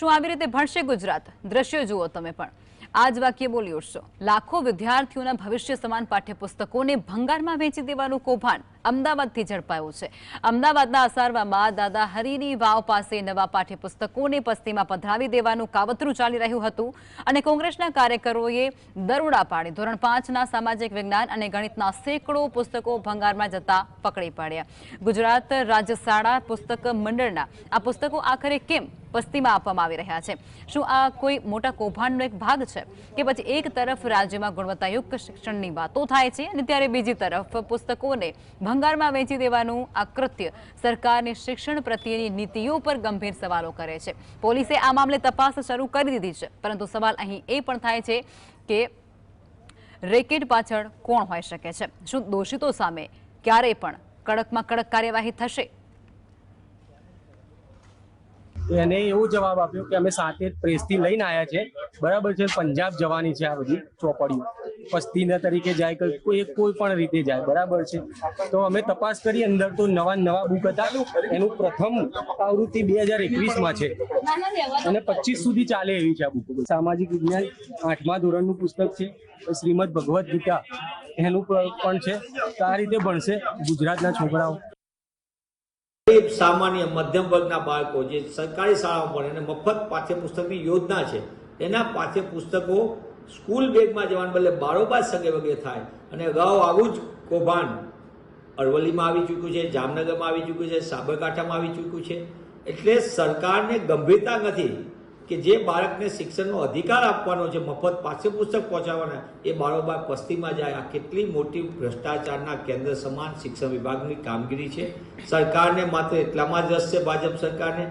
શું આવી રીતે ભણશે ગુજરાત? દ્રશ્યો જુઓ તમે પણ. આ જ વાક્ય બોલી ઉઠશો લાખો વિદ્યાર્થીઓના ભવિષ્ય સમાન પાઠ્યપુસ્તકોને ભંગારમાં વેચી દેવાનું કૌભાંડ અમદાવાદથી ઝડપાયું છે. અમદાવાદના અસારવામાં દાદા હરિની વાવ પાસે નવા પાઠ્યપુસ્તકોને પસ્તીમાં પધરાવી દેવાનું કાવતરું ચાલી રહ્યું હતું અને કોંગ્રેસના કાર્યકરોએ દરોડા પાડી. ધોરણ પાંચના સામાજિક વિજ્ઞાન અને ગણિતના સેંકડો પુસ્તકો ભંગારમાં જતા પકડી પાડ્યા. ગુજરાત રાજ્ય શાળા પુસ્તક મંડળના આ પુસ્તકો આખરે કેમ પસ્તીમાં આપવામાં આવી રહ્યા છે. શું આ કોઈ મોટા કૌભાંડનો એક ભાગ છે કે પછી એક તરફ રાજ્યમાં ગુણવત્તાયુક્ત શિક્ષણની વાતો થાય છે અને ત્યારે બીજી તરફ પુસ્તકોને ભંગારમાં વેચી દેવાનું આ કૃત્ય સરકારની શિક્ષણ પ્રત્યેની નીતિઓ પર ગંભીર સવાલો કરે છે. પોલીસે આ મામલે તપાસ શરૂ કરી દીધી છે, પરંતુ સવાલ અહીં એ પણ થાય છે કે રેકેટ પાછળ કોણ હોઈ શકે છે? શું દોષિતો સામે ક્યારે પણ કડકમાં કડક કાર્યવાહી થશે? એને એવો જવાબ આપ્યો કે અમે સાતે પ્રેસથી લઈને આવ્યા છે. બરાબર છે, પંજાબ જવાની છે આ બધી ચોપડીઓ. પસ્તીના તરીકે જાય, કોઈ કોઈ પણ રીતે જાય, બરાબર છે. તો અમે તપાસ કરી, અંદર તો નવા નવા બુક હતા. એનું પ્રથમ આવૃત્તિ બે હજાર એકવીસમાં છે. અને પચીસ સુધી ચાલે એવી છે આ બુક. સામાજિક વિજ્ઞાન આઠમા ધોરણનું પુસ્તક છે. શ્રીમદ ભગવદ્ ગીતા એનું પણ છે. તો આ રીતે ભણશે ગુજરાતના છોકરાઓ. ગરીબ સામાન્ય મધ્યમ વર્ગના બાળકો જે સરકારી શાળામાં ભણે અને મફત પાઠ્યપુસ્તકની યોજના છે એના પાઠ્યપુસ્તકો સ્કૂલ બેગમાં જવાને બદલે બારોબાર સંગે વગે થાય. અને અગાઉ આવું જ કૌભાંડ અરવલ્લીમાં આવી ચૂક્યું છે, જામનગરમાં આવી ચૂક્યું છે, સાબરકાંઠામાં આવી ચૂક્યું છે. એટલે સરકારને ગંભીરતા નથી. કે જે બાળકને શિક્ષણનો અધિકાર આપવાનો છે, મફત પાઠ્યપુસ્તક પહોંચાડવાના, એ બારોબાર પસ્તીમાં જાય. આ કેટલી મોટી ભ્રષ્ટાચારના કેન્દ્ર સમાન શિક્ષણ વિભાગની કામગીરી છે. સરકારને માત્ર એટલામાં જ રસ છે, ભાજપ સરકારને